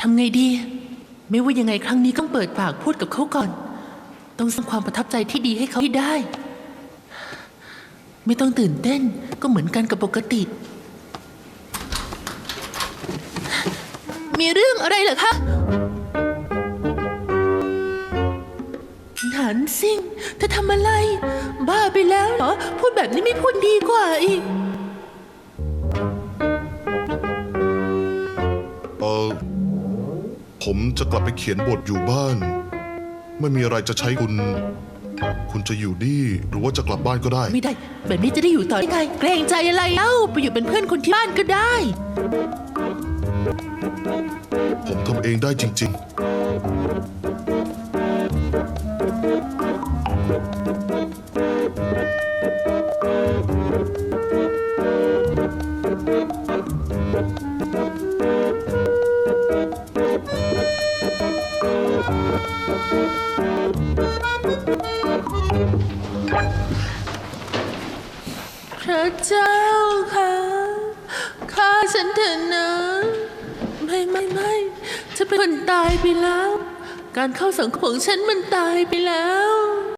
ทำไงดี ไม่ว่ายังไงครั้งนี้ต้องเปิดปากพูดกับเขาก่อน ต้องสร้างความประทับใจที่ดีให้เขาให้ได้ ไม่ต้องตื่นเต้นก็เหมือนกันกับปกติ มีเรื่องอะไรเหรอคะหนานซิ่งเธอทำอะไร บ้าไปแล้วเหรอ พูดแบบนี้ไม่พูดดีกว่าอีกเออ ผมจะกลับไปเขียนบทอยู่บ้าน ไม่มีอะไรจะใช้คุณ คุณจะอยู่นี่หรือว่าจะกลับบ้านก็ได้ ไม่ได้ แบบนี้จะได้อยู่ต่อยังไงเกรงใจอะไรเล่าไปอยู่เป็นเพื่อนคนที่บ้านก็ได้ ผมทำเองได้จริง พระเจ้าค่ะฆ่าฉันเถอะนะ ไม่ไม่ไม่ฉันเป็นคนตายไปแล้ว การเข้าสังคมของฉันมันตายไปแล้ว